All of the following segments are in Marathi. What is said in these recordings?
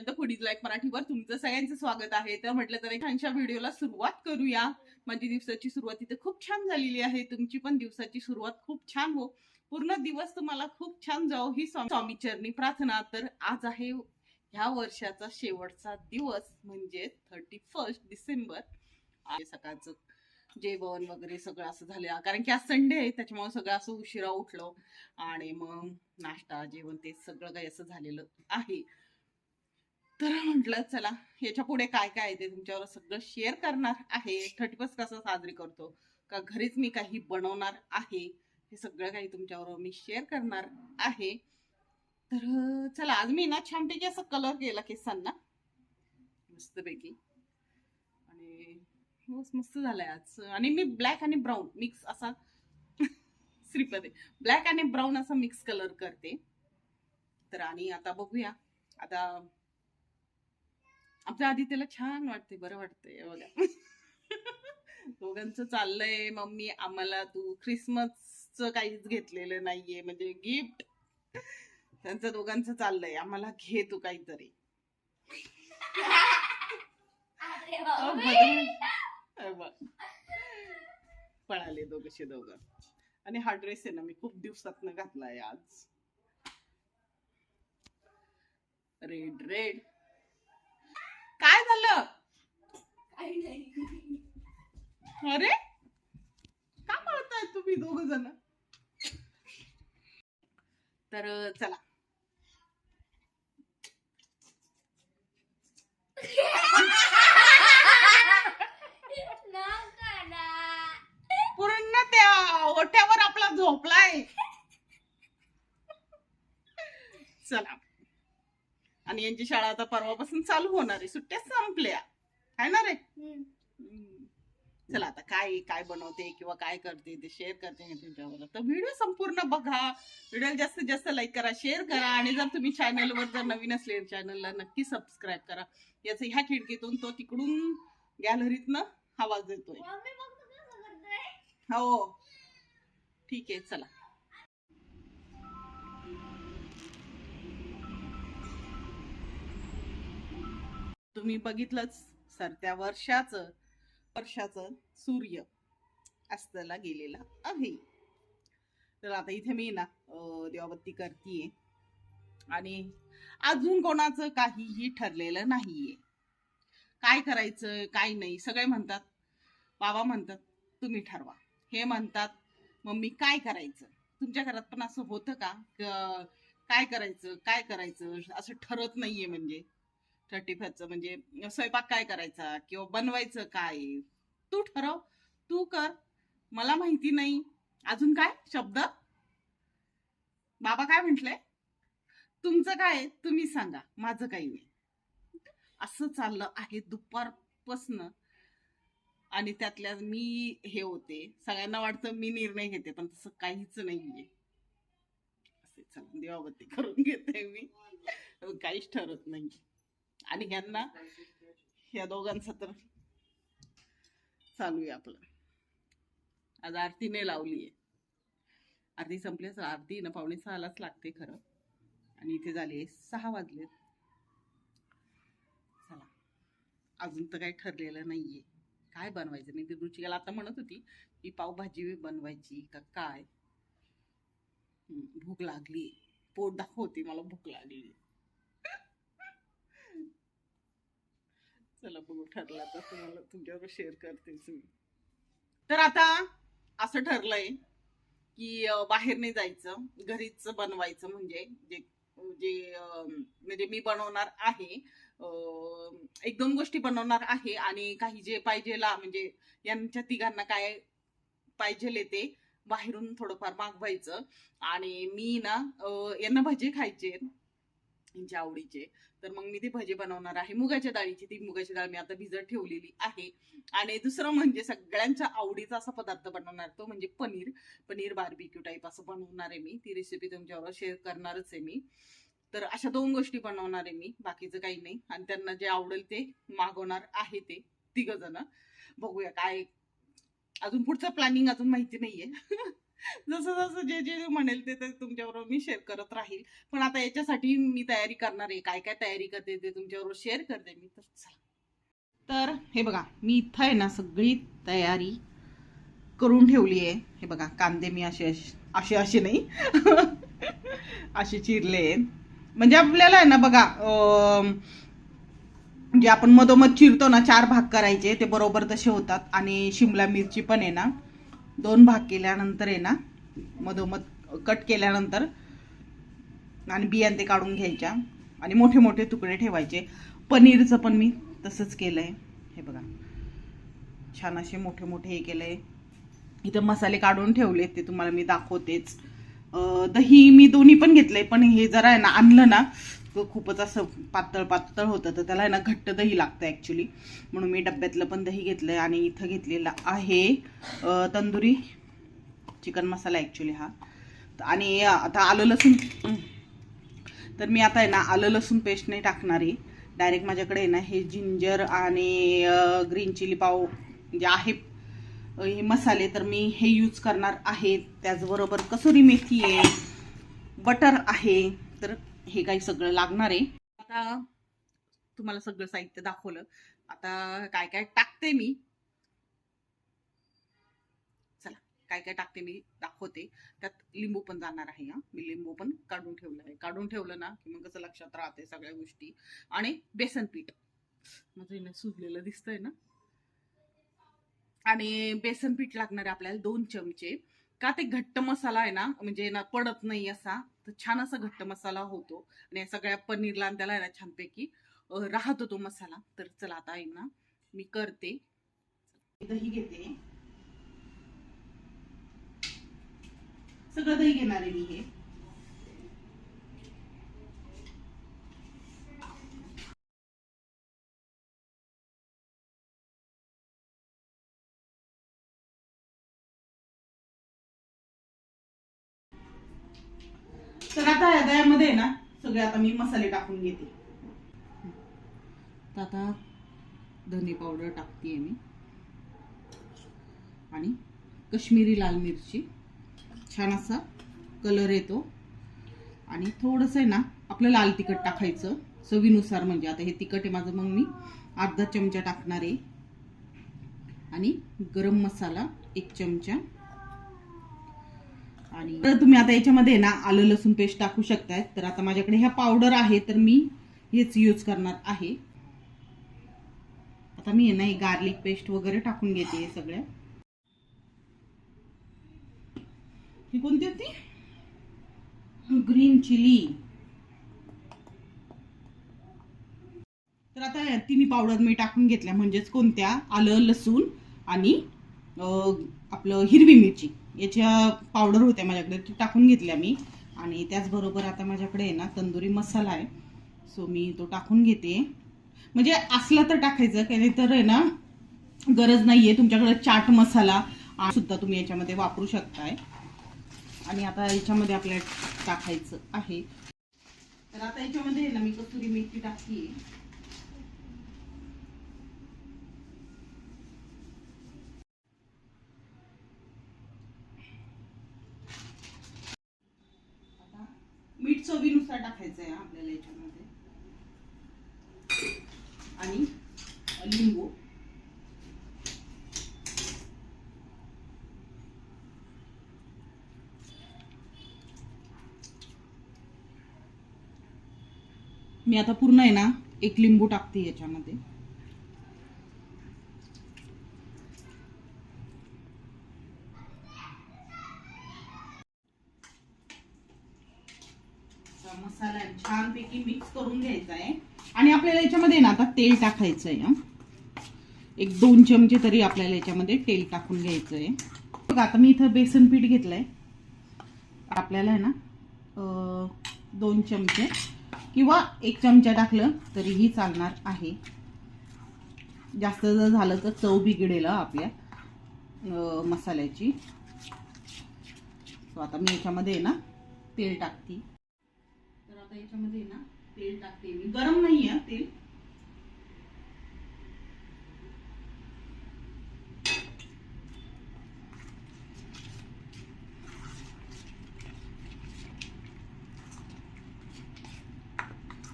चॅनल तर फुडीज लाईक मराठीवर तुमचं सगळ्यांचं स्वागत आहे. तर म्हटलं तर एखाद्या छानशा व्हिडिओला सुरुवात करूया. माझी दिवसाची सुरुवात इथे खूप छान झालेली आहे. तुमची पण दिवसाची सुरुवात खूप छान हो. पूर्ण दिवस तुम्हाला खूप छान जाओ ही स्वामी चरणी प्रार्थना. तर आज आहे ह्या वर्षाचा शेवटचा दिवस म्हणजे थर्टी फर्स्ट डिसेंबर सकाळचं जेवण वगैरे सगळं असं झालं. कारण की आज संडे आहे त्याच्यामुळे सगळं असं उशिरा उठलो. आणि मग नाश्ता जेवण ते सगळं काही असं झालेलं आहे. तर म्हटलं चला याच्यापुढे काय काय आहे ते तुमच्यावर सगळं शेअर करणार आहे. थर्टी फर्स्ट कसं साजरी करतो? का घरीच मी काही बनवणार आहे? हे सगळं काही तुमच्यावर मी शेअर करणार आहे. तर चला आज मी ना छानपैकी असं कलर केला केसांना. मस्तपैकी. आणि मस्त झालाय आज. आणि मी ब्लॅक आणि ब्राऊन मिक्स असा श्रीपदे. ब्लॅक आणि ब्राऊन असा मिक्स कलर करते. तर आणि आता बघूया. आता आपल्या आधी त्याला छान वाटते बरं वाटतंय बघा. दोघांचं चाललंय मम्मी आम्हाला तू क्रिसमसचं काहीच घेतलेलं नाहीये म्हणजे गिफ्ट. त्यांचं दोघांचं चाललंय आम्हाला घे तू काहीतरी. पळाले दोघशे दोघं. आणि हा ड्रेस आहे ना मी खूप दिवसात घातलाय आज. रेड रेड काय झालं अरे? का पळताय तुम्ही दोघ जण? तर चला. पूर्ण त्या ओट्यावर आपला झोपलाय. चला. आणि यांची शाळा आता परवापासून चालू होणार आहे. सुट्ट्या संपल्या. आहे ना रे. चला आता काय काय बनवते किंवा काय करते ते शेअर करते मी तुमच्यावर तर व्हिडिओ संपूर्ण बघा. व्हिडिओ जास्तीत जास्त लाईक करा शेअर करा आणि जर तुम्ही चॅनलवर जर नवीन असले चॅनलला नक्की सबस्क्राईब करा. याचं ह्या खिडकीतून तो तिकडून गॅलरीतनं आवाज येतोय हो. ठीक आहे चला. तुम्ही बघितलंच सरत्या वर्षाचं वर्षाचं सूर्य अस्ताला गेलेला आहे. तर आता इथे मी ना अं, देवाबत्ती करतीये. आणि अजून कोणाचं काहीही ठरलेलं नाहीये. काय करायचं काय नाही सगळे म्हणतात बाबा म्हणतात तुम्ही ठरवा. हे म्हणतात मम्मी काय करायचं? तुमच्या घरात पण असं होतं का? काय करायचं काय करायचं? असं ठरत नाहीये म्हणजे. थर्टी फायचं म्हणजे स्वयंपाक काय करायचा किंवा बनवायचं काय? तू ठरव. तू कर. मला माहिती नाही. अजून काय? शब्द? बाबा काय म्हटलंय तुमचं काय तुम्ही सांगा. माझं काही नाही. असं चाललं आहे दुपारपासनं. आणि त्यातल्या मी हे होते. सगळ्यांना वाटतं मी निर्णय घेते पण तसं काहीच नाहीये. असे चला देवाबत्ती करून घेते मी. काहीच ठरत नाही आणि ह्यांना ह्या दोघांचं तर चालू आहे आपलं. आज आरतीने लावली आहे आरती संपल्याच आरती ना पावणे सहालाच लागते खरं. आणि इथे झाले सहा वाजले. चला. अजून तर काही ठरलेलं नाही आहे काय बनवायचं? नाही ती रुचिकाला आता म्हणत होती की पावभाजी बनवायची का काय? भूक लागली पोट दाखवते मला भूक लागली चला बघू ठरला तर तुम्हाला तुमच्याबरोबर शेअर करतेच मी. तर आता असं ठरलंय की बाहेर नाही जायचं घरीच बनवायचं म्हणजे जे जे म्हणजे मी बनवणार आहे. एक दोन गोष्टी बनवणार आहे आणि काही जे पाहिजेला म्हणजे यांच्या तिघांना काय पाहिजे ते बाहेरून थोडंफार मागवायचं. आणि मी ना यांना भजे खायचे यांच्या आवडीचे. तर मग मी ते भजे बनवणार आहे. मुगाच्या डाळीची ती मुगाची डाळ मी आता भिजत ठेवलेली आहे. आणि दुसरं म्हणजे सगळ्यांच्या आवडीचा असा पदार्थ बनवणार तो म्हणजे पनीर. पनीर बार्बिक्यू टाईप असं बनवणार आहे मी. ती रेसिपी तुमच्यावर शेअर करणारच आहे मी. तर अशा दोन गोष्टी बनवणार आहे मी. बाकीचं काही नाही. आणि त्यांना जे आवडेल ते मागवणार आहे ते तिघ जण बघूया काय अजून पुढचं प्लॅनिंग अजून माहिती नाहीये. जसं जसं जे जे म्हणेल ते ते तुमच्याबरोबर मी शेअर करत राहील. पण आता याच्यासाठी मी तयारी करणार आहे. काय काय तयारी करते ते तुमच्याबरोबर शेअर करते मी. तर चला. तर हे बघा मी इथं आहे ना सगळी तयारी करून ठेवली आहे. हे बघा कांदे मी असे असे असे नाही. असे चिरले आहेत. म्हणजे आपल्याला आहे ना बघा जे आपण मधोमध चिरतो ना चार भाग करायचे ते बरोबर तसे होतात. आणि शिमला मिरची पण आहे ना दोन भाग केल्यानंतर आहे ना मधोमध कट केल्यानंतर आणि बियाण ते काढून घ्यायच्या आणि मोठे मोठे तुकडे ठेवायचे. पनीरचं पण मी तसंच केलंय. हे बघा. छान असे मोठे मोठे हे केलंय. इथं मसाले काढून ठेवले ते तुम्हाला मी दाखवतेच. दही मी दोन्ही पण घेतलंय पण हे जरा आहे ना आणलं ना तो खूपच असं पातळ पातळ होतं तर त्याला आहे ना घट्ट दही लागतं ॲक्च्युली म्हणून मी डब्यातलं पण दही घेतलंय आणि इथं घेतलेला आहे तंदुरी चिकन मसाला ॲक्च्युली हा. आणि आता आलं लसूण. तर मी आता आहे ना आलं लसूण पेस्ट नाही टाकणार आहे. डायरेक्ट माझ्याकडे आहे ना हे जिंजर आणि ग्रीन चिली पाव जे आहे हे मसाले तर मी हे यूज करणार आहे. त्याचबरोबर कसुरी मेथी आहे बटर आहे तर हे काही सगळं लागणार आहे. आता तुम्हाला सगळं साहित्य दाखवलं. आता काय काय टाकते मी? चला काय काय टाकते मी दाखवते. त्यात लिंबू पण जाणार आहे हा. मी लिंबू पण काढून ठेवलं आहे. काढून ठेवलं ना की मग कसं लक्षात राहते सगळ्या गोष्टी. आणि बेसन पीठ. माझं सुजलेलं दिसतंय ना. आणि बेसन पीठ लागणार आहे आपल्याला दोन चमचे. का ते घट्ट मसाला आहे ना म्हणजे ना पडत नाही असा तर छान असा घट्ट मसाला होतो. आणि या सगळ्या पनीरला आणि त्याला आहे ना छानपैकी राहतो तो मसाला. तर चला आता आहे ना मी करते. दही घेते. सगळं दही घेणार आहे मी हे. तर आता या दह्यामध्ये आहे ना सगळे आता मी मसाले टाकून घेते. तर आता धने पावडर टाकते मी. आणि कश्मीरी लाल मिरची. छान असा कलर येतो. आणि थोडंसं आहे ना आपलं लाल तिखट टाकायचं. चवीनुसार म्हणजे आता हे तिखट आहे माझं मग मी अर्धा चमचा टाकणार आहे. आणि गरम मसाला एक चमचा. आणि तर तुम्ही आता याच्यामध्ये ना आलं लसूण पेस्ट टाकू शकताय. तर आता माझ्याकडे ह्या पावडर आहे तर मी हेच यूज करणार आहे. आता मी आहे ना गार्लिक पेस्ट वगैरे टाकून घेते हे सगळ्या. ही कोणती होती? ग्रीन चिली तर आता या तिन्ही पावडर मी टाकून घेतल्या म्हणजेच कोणत्या? आलं लसूण आणि आपलं हिरवी मिरची. याच्या पावडर होत्या माझ्याकडे ती टाकून घेतल्या मी. आणि त्याचबरोबर आता माझ्याकडे आहे ना तंदुरी मसाला आहे. सो मी तो टाकून घेते. म्हणजे असला तर टाकायचं काही तर आहे ना गरज नाही आहे तुमच्याकडे चाट मसाला. सुद्धा तुम्ही याच्यामध्ये वापरू शकताय. आणि आता याच्यामध्ये आपल्याला टाकायचं आहे. तर आता याच्यामध्ये आहे ना मी कसुरी मेथी टाकते आहे मीठ चवीनुसार टाकायचं आहे आपल्याला याच्यामध्ये. आणि लिंबू. मी आता पूर्ण आहे ना एक लिंबू टाकते याच्यामध्ये असा मसाला छानपैकी मिक्स करून घ्यायचा आहे आणि आपल्याला याच्यामध्ये ना आता तेल टाकायचं आहे एक दोन चमचे तरी आपल्याला याच्यामध्ये तेल टाकून घ्यायचं आहे बघा आता मी इथं बेसन पीठ घेतलंय. आपल्याला आहे ना दोन चमचे किंवा एक चमचा टाकलं तरीही चालणार आहे. जास्त जर झालं तर चव बिघडेल आपल्या मसाल्याची. आता मी याच्यामध्ये आहे ना तेल टाकते. तर आता याच्यामध्ये ना तेल टाकते मी. गरम नाही आहे तेल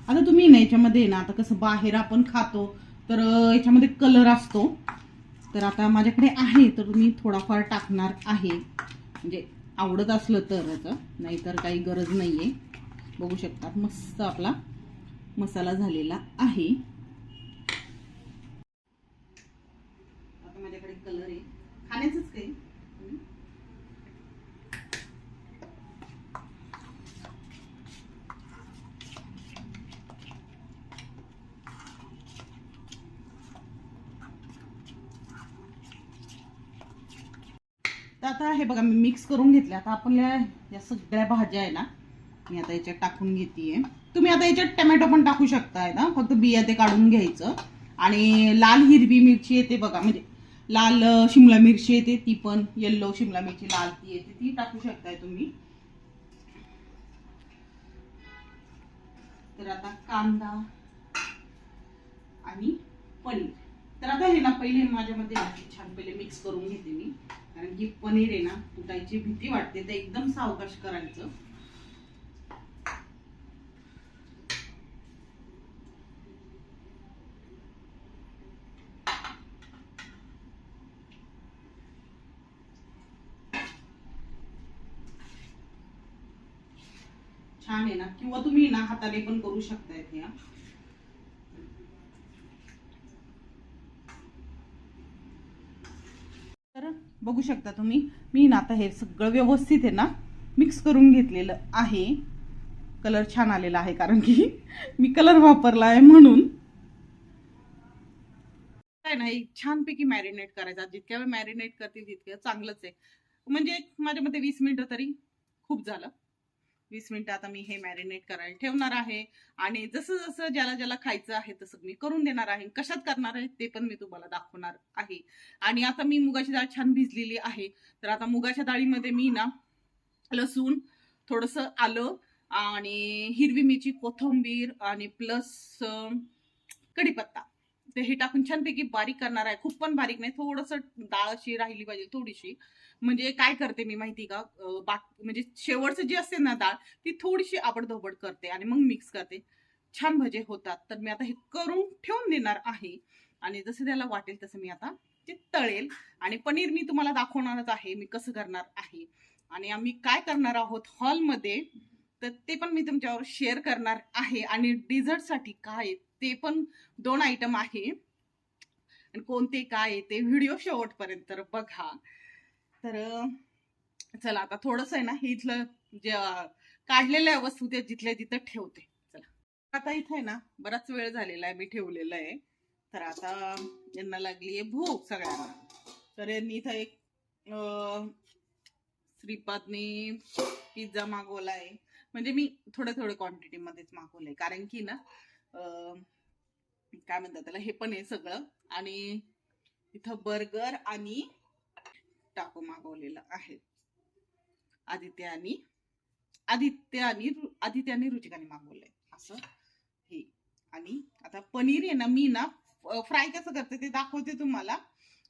आता तुम्ही ना याच्यामध्ये ना आता कसं बाहेर आपण खातो तर याच्यामध्ये कलर असतो. तर आता माझ्याकडे आहे तर मी थोडाफार टाकणार आहे. म्हणजे आवडत असलं तर नाहीतर काही गरज नाही आहे बघू शकतात मस्त आपला मसाला झालेला आहे. आता माझ्याकडे कलर आहे खाण्याचंच काही हम्म. तर आता हे बघा मी मिक्स करून घेतले. आता आपल्या या सगळ्या भाज्या आहे ना मी आता याच्यात टाकून घेते तुम्ही आता याच्यात टमॅटो पण टाकू शकताय ना? फक्त बिया ते काढून घ्यायचं. आणि लाल हिरवी मिरची येते बघा म्हणजे लाल शिमला मिरची येते ती पण येल्लो शिमला मिरची लाल ती येते ती टाकू शकताय तुम्ही. तर आता कांदा आणि पनीर. तर आता हे ना पहिले माझ्यामध्ये छान पहिले मिक्स करून घेते मी. कारण की पनीर आहे ना तुटायची भीती वाटते तर एकदम सावकाश करायचं. छान आहे ना? किंवा तुम्ही ना हाताने पण करू शकताय हे हा. तर बघू शकता तुम्ही. मी ना आता हे सगळं व्यवस्थित आहे ना मिक्स करून घेतलेलं आहे. कलर छान आलेला आहे कारण की मी कलर वापरला आहे म्हणून. काय नाही छानपैकी मॅरिनेट करायचा. जितक्या वेळ मॅरिनेट करतील तितकं चांगलंच आहे. म्हणजे माझ्या मते वीस मिनिटं तरी खूप झालं. वीस मिनिटं आता मी हे मॅरिनेट करायला ठेवणार आहे. आणि जसं जसं ज्याला ज्याला खायचं आहे तसं मी करून देणार आहे. कशात करणार आहे ते पण मी तुम्हाला दाखवणार आहे. आणि आता मी मुगाची डाळ छान भिजलेली आहे. तर आता मुगाच्या डाळीमध्ये मी ना लसूण थोडंसं आलं आणि हिरवी मिरची कोथिंबीर आणि प्लस कढीपत्ता. ते हे टाकून छानपैकी बारीक करणार आहे. खूप पण बारीक नाही थोडंसं डाळ अशी राहिली पाहिजे थोडीशी. म्हणजे काय करते मी माहिती का? बाक म्हणजे शेवटचं जे असते ना डाळ ती थोडीशी आबडधोबड करते आणि मग मिक्स करते. छान भजे होतात. तर मी आता हे करून ठेवून देणार आहे. आणि जसं त्याला वाटेल तसं मी आता ते तळेल. आणि पनीर मी तुम्हाला दाखवणारच आहे. मी कसं करणार आहे. आणि आम्ही काय करणार आहोत हॉलमध्ये तर ते पण मी तुमच्यावर शेअर करणार आहे. आणि डिझर्टसाठी काय आहे ते पण दोन आयटम आहे. आणि कोणते काय ते व्हिडिओ शेवटपर्यंत बघा. तर चला आता थोडस आहे ना हे इथलं जे काढलेल्या वस्तू त्या जिथल्या तिथं ठेवते. चला. आता इथं आहे ना बराच वेळ झालेला आहे मी ठेवलेलं आहे. तर आता यांना लागली आहे भूक सगळ्यांना. तर यांनी इथं एक श्रीपादनी श्रीपादने पिझ्झा मागवलाय म्हणजे मी थोड्या थोड्या क्वांटिटीमध्येच मागवलंय. कारण की ना काय म्हणतात त्याला हे पण आहे सगळं. आणि इथं बर्गर आणि टाको मागवलेलं आहे. आदित्य आदित्यानी आदित्य आणि रुचिकाने मागवलंय. असं हे. आणि आता पनीर आहे ना मी ना फ्राय कसं करते ते दाखवते तुम्हाला.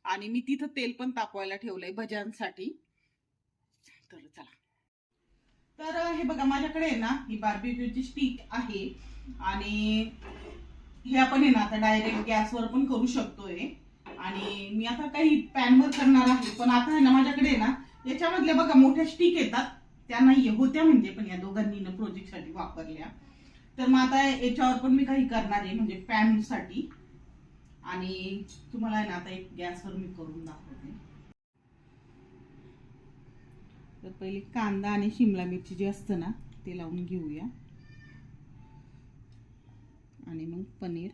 आणि मी तिथं तेल पण तापवायला ठेवलंय भज्यांसाठी. तर चला. तर हे बघा माझ्याकडे आहे ना ही बार्बिक्यूची स्टिक आहे. आणि हे आपण आहे ना आता डायरेक्ट गॅसवर पण करू शकतोय. आणि मी आता काही पॅनवर करणार आहे पण आता आहे ना माझ्याकडे ना याच्यामधल्या बघा मोठ्या स्टिक येतात. त्या नाहीये होत्या म्हणजे पण या दोघांनी ना प्रोजेक्टसाठी वापरल्या. तर मग आता याच्यावर पण मी काही करणार आहे म्हणजे पॅनसाठी आणि तुम्हाला आहे ना आता एक गॅसवर मी करून दाखवते. तर पहिले कांदा आणि शिमला मिरची जे असतं ना ते लावून घेऊया. आणि मग पनीर.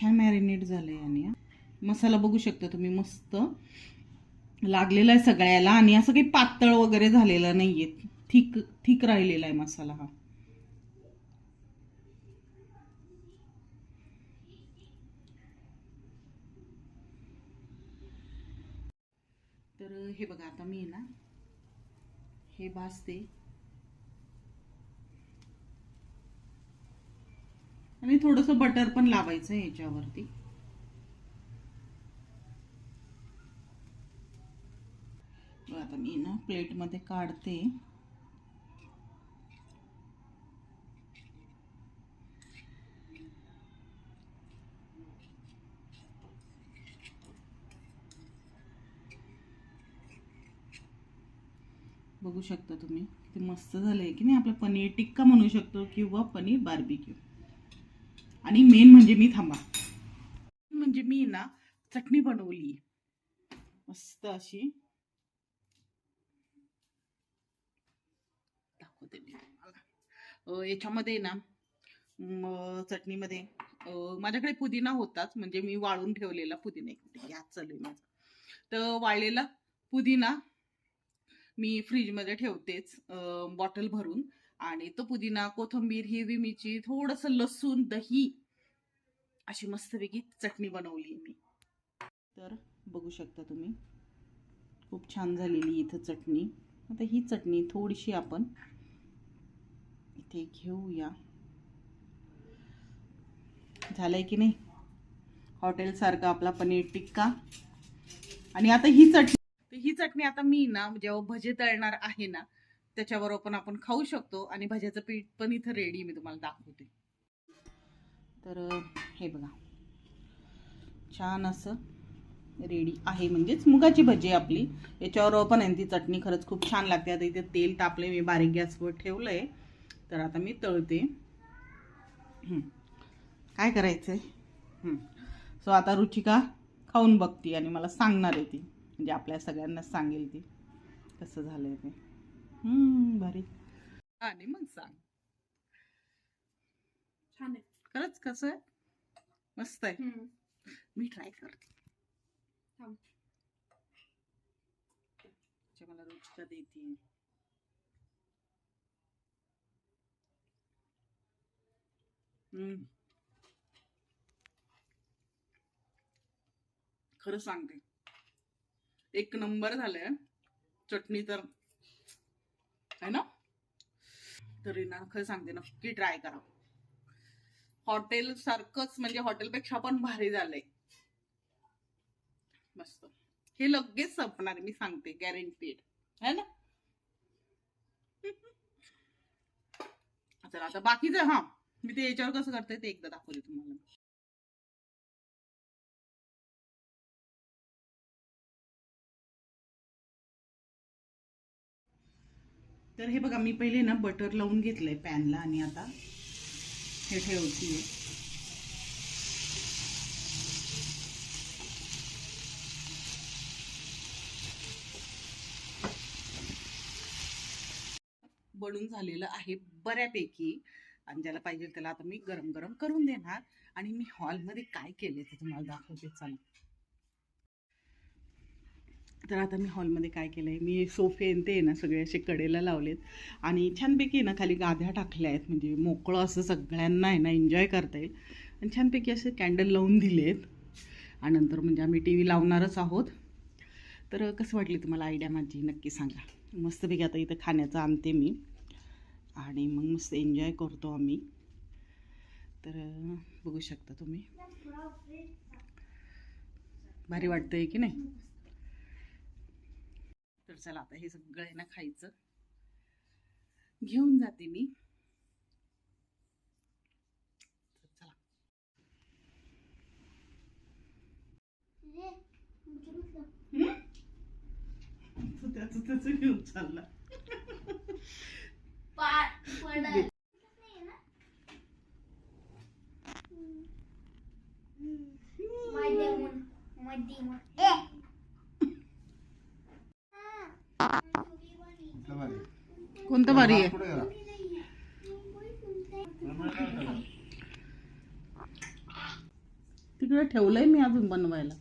छान मॅरिनेट झालं आहे आणि मसाला बघू शकता तुम्ही मस्त. लागलेला आहे सगळ्याला आणि असं काही पातळ वगैरे झालेलं आहे थिक थिक राहिलेला आहे मसाला हा. तर हे बघा आता मी ना हे भाजते. आणि थोडंसं बटर पण लावायचं ह्याच्यावरती आता मी ना प्लेटमध्ये काढते. बघू शकता तुम्ही किती मस्त झालं आहे की नाही? आपलं पनीर टिक्का म्हणू शकतो किंवा पनीर बार्बिक्यू आणि मेन म्हणजे मी थांबा. म्हणजे मी ना चटणी बनवली मस्त अशी. दाखवते मी तुम्हाला. याच्यामध्ये ना चटणीमध्ये माझ्याकडे पुदिना होताच म्हणजे मी वाळून ठेवलेला पुदिना एक मिनिट चालू आहे माझा. तर वाळलेला पुदिना मी फ्रीजमध्ये ठेवतेच बॉटल भरून. आणि तो पुदिना कोथिंबीर हिरवी मिरची थोडंसं लसूण दही अशी मस्तपैकी चटणी बनवली मी. तर बघू शकता तुम्ही खूप छान झालेली इथं चटणी. आता ही चटणी थोडीशी आपण इथे घेऊया. झालंय की नाही? हॉटेलसारखा आपला पनीर टिक्का. आणि आता ही चटणी ही चटणी आता मी ना जेव्हा भजे तळणार आहे ना त्याच्याबरोबर पण आपण खाऊ शकतो आणि भज्याचं पीठ पण इथं रेडी मी तुम्हाला दाखवते. तर हे बघा. छान असं रेडी आहे म्हणजेच मुगाची भजी आपली. याच्यावर पण आहे ती चटणी खरंच खूप छान लागते. आता इथे तेल तापले मी बारीक गॅसवर ठेवलं आहे तर आता मी तळते. काय करायचं आहे सो आता रुचिका खाऊन बघती आणि मला सांगणार आहे ती. म्हणजे आपल्या सगळ्यांना सांगेल ती. कसं झालं आहे ते. हम्म, भारी. आणि मग सांग. छान आहे. खरंच कसं आहे? मस्त आहे. हम्म. मी ट्राय करते. मला रुचिका देते हम्म. खरं सांगते. एक नंबर झालंय. चटणी तर आहे ना? तरी ना खरं सांगते नक्की ट्राय करा. हॉटेल सारखंच म्हणजे हॉटेलपेक्षा पण भारी झालंय. मस्त. हे लगेच संपणार मी सांगते गॅरंटीड है ना? चला आता बाकीचं हा. मी ते याच्यावर कसं करते ते एकदा दाखवले तुम्हाला. तर हे बघा मी पहिले ना बटर लावून घेतलंय पॅनला आणि आता हे ठेवतीये. बनून झालेलं आहे बऱ्यापैकी. आणि ज्याला पाहिजे त्याला आता मी गरम गरम करून देणार. आणि मी हॉलमध्ये काय केले ते तुम्हाला दाखवते चला. तर आता मी हॉलमध्ये काय केलं आहे मी सोफे आणि ते आहे ना सगळे असे कडेला लावलेत. आणि छानपैकी ना खाली गाद्या टाकल्या आहेत. म्हणजे मोकळं असं सगळ्यांना आहे ना एन्जॉय करता येईल. आणि छानपैकी असे कॅन्डल लावून दिलेत. आणि नंतर म्हणजे आम्ही टी व्ही लावणारच आहोत. तर कसं वाटली तुम्हाला आयडिया माझी? नक्की सांगा. मस्तपैकी आता इथं खाण्याचं आणते मी. आणि मग मस्त एन्जॉय करतो आम्ही. तर बघू शकता तुम्ही. भारी वाटतं आहे की नाही? तर चला आता हे सगळं आहे ना खायचं. घेऊन जाते मी. त्याचं त्याचं घेऊन चालला. कोणतं भारी आहे? तिकडे ठेवलंय मी अजून बनवायला.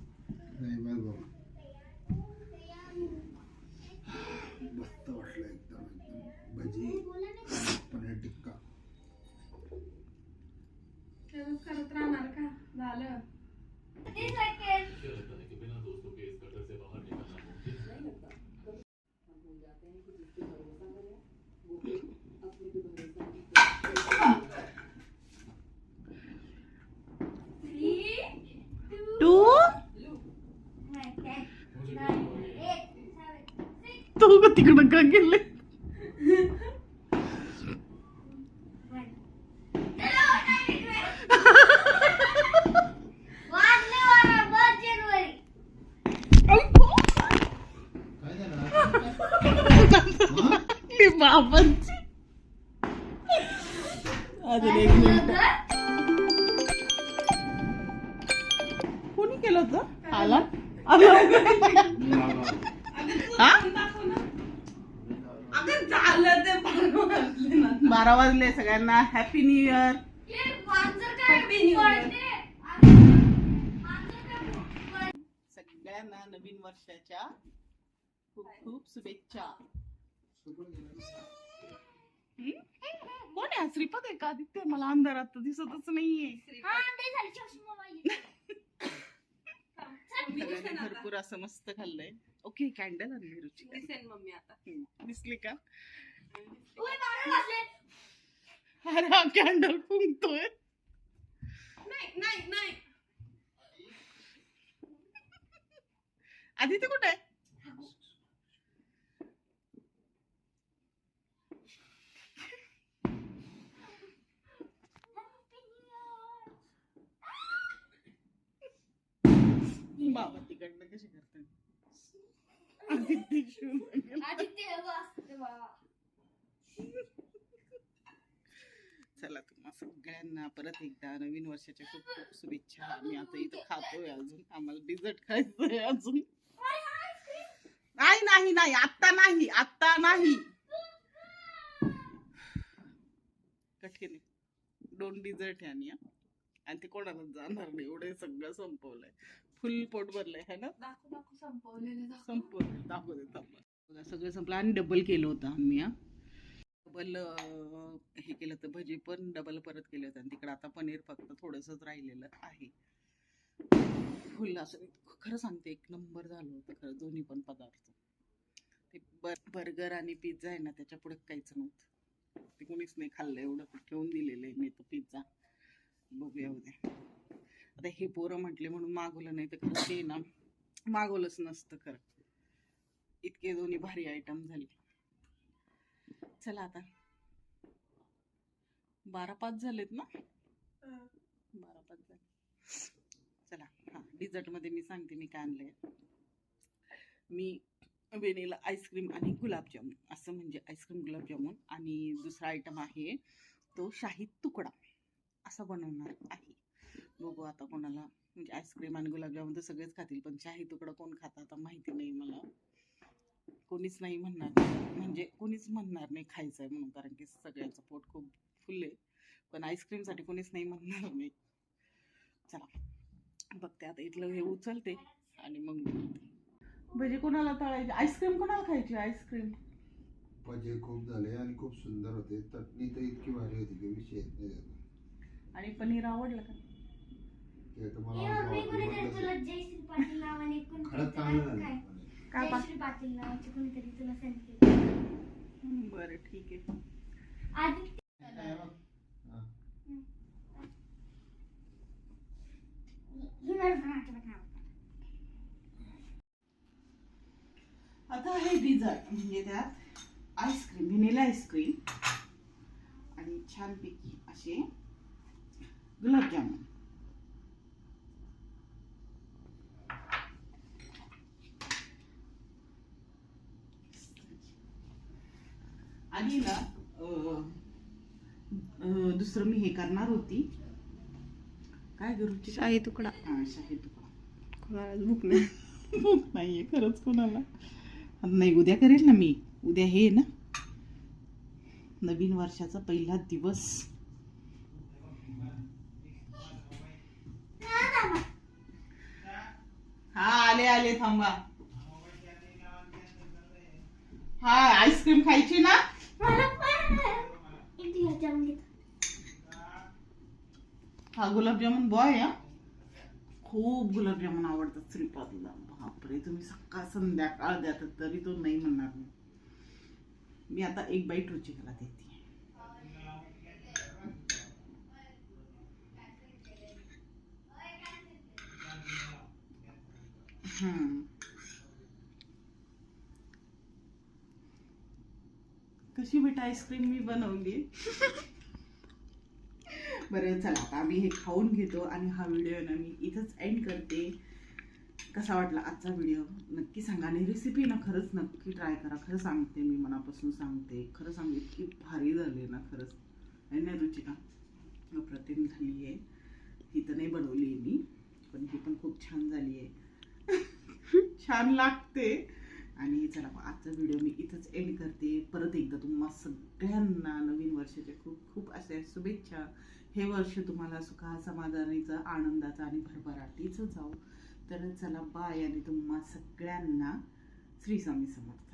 मस्त वाटलं एकदम एकदम. भजी पनीर टिक्का. तसंच करत राहणार का? झालं. टू तू का तिकडं का गेले काय झालं सगळ्यांना हॅपी न्यू इयर. सगळ्यांना नवीन वर्षाच्या खूप खूप शुभेच्छा? कोण आहे? श्रीपद आहे का? आदित्य मला अंधारात दिसतच नाहीये. भरपूर असं मस्त खाल्लंय. ओके कॅन्डल आणली रुची दिसली का? अरे हा कॅन्डल फुंकतोय. नाही नाही नाही. आदित्य कुठे? आहे बाबा तिकडनं कशी करते आदित्य शिव चला तुम्हा सगळ्यांना परत एकदा नवीन वर्षाच्या खूप खूप शुभेच्छा. आम्ही आता इथं खातोय अजून. आम्हाला डिझर्ट खायचंय अजून. नाही नाही नाही. आत्ता नाही. आत्ता नाही. कठीण. दोन डिझर्ट आहे आणि. आणि ते कोणाला जाणार नाही. एवढे सगळं संपवलंय. फुल पोट भरलंय है ना? संपवलेले संपवलं दाखवू दे थांबा. बघा सगळं संपलं. आणि डबल केलं होतं आम्ही डबल हे केलं होतं. भजी पण डबल परत केले होते. आणि तिकडं आता पनीर फक्त थोडंसंच राहिलेलं आहे. फुल असं खरं सांगते एक नंबर झालं होतं खरं. दोन्ही पण पदार्थ. ते बर बर्गर आणि पिझ्झा आहे ना त्याच्या पुढे काहीच नव्हतं. ते कोणीच नाही खाल्लं एवढं. ठेवून दिलेलं आहे मी तो पिझ्झा. बघूया उद्या. आता हे पोरं म्हटले म्हणून मागवलं नाही तर खरं ते ना मागवलंच नसतं खरं. इतके दोन्ही भारी आयटम झाले. चला आता. बारा पाच झालेत ना? बारा पाच झाले. चला हा डिझर्टमध्ये मी सांगते मी काय आणलंय. मी वेणीला आईस्क्रीम आणि गुलाबजामुन असं म्हणजे आईस्क्रीम गुलाबजामुन आणि दुसरा आयटम आहे तो शाही तुकडा असा बनवणार आहे. बघू आता कोणाला म्हणजे आईस्क्रीम आणि गुलाबजामुन तर सगळेच खातील पण शाही तुकडा कोण खाता आता माहिती नाही मला. कोणीच नाही म्हणणार. म्हणजे कोणीच म्हणणार नाही खायचं आहे म्हणून कारण की सगळ्यांचं पोट खूप फुल आहे. पण आईस्क्रीमसाठी कोणीच नाही म्हणणार नाही चला बघते आता इथलं हे उचलते आणि मग. भजी कोणाला तळायची? आईस्क्रीम कोणाला खायची? आईस्क्रीम भजे खूप झाले आणि खूप सुंदर होते. चटणी तर इतकी भारी होती की विषय नाही. आणि पनीर आवडलं का? ते तर मला आवडलं. खरंच चांगलं झालं. का बा जयश्री पाटील नावाची कोणीतरी तुला सेंड केली बरं ठीक आहे आदित्य काय बघ. हा. मला पण आठवत नाही. आता हे डिझर्ट म्हणजे त्यात आईस्क्रीम व्हॅनिला आईस्क्रीम आणि छानपैकी असे गुलाबजामुन आणि ना दुसरं मी हे करणार होती. काय करू शाही तुकडा. हा शाही तुकडा. कोणाला भूक नाही. भूक नाहीये खरंच कोणाला. आता नाही उद्या करेल ना मी. उद्या हे ना नवीन वर्षाचा पहिला दिवस. हा आले आले थांबा. हा आईस्क्रीम खायची ना? हा गुलाबजामुन बॉय हा. खूप गुलाबजामुन आवडतात श्रीपादला. बापरे तुम्ही सकाळ संध्याकाळ द्या तरी तो नाही म्हणणार नाही मी आता एक बाईट रुचिकाला देते. हम्म. कशी बेटा आईस्क्रीम मी बनवली? बरं चला आता आम्ही हे खाऊन घेतो आणि हा व्हिडिओ ना मी इथंच एंड करते. कसा वाटला आजचा व्हिडिओ नक्की सांगा. आणि रेसिपी ना खरंच नक्की ट्राय करा. खरं सांगते मी मनापासून सांगते. खरं सांगते इतकी भारी झाली ना खरंच. आहे ना रुचिका? अप्रतिम झाली आहे. ही तर नाही बनवली मी पण ही पण खूप छान झाली आहे. छान लागते. आणि चला मग आजचा व्हिडिओ मी इथंच एंड करते. परत एकदा तुम्हा सगळ्यांना नवीन वर्षाच्या खूप खूप अशा शुभेच्छा. हे वर्ष तुम्हाला सुखा समाधानीचं आनंदाचं आणि भरभराटीचं जाऊ तर चला बाय आणि तुम्हा सगळ्यांना श्री स्वामी समर्थ.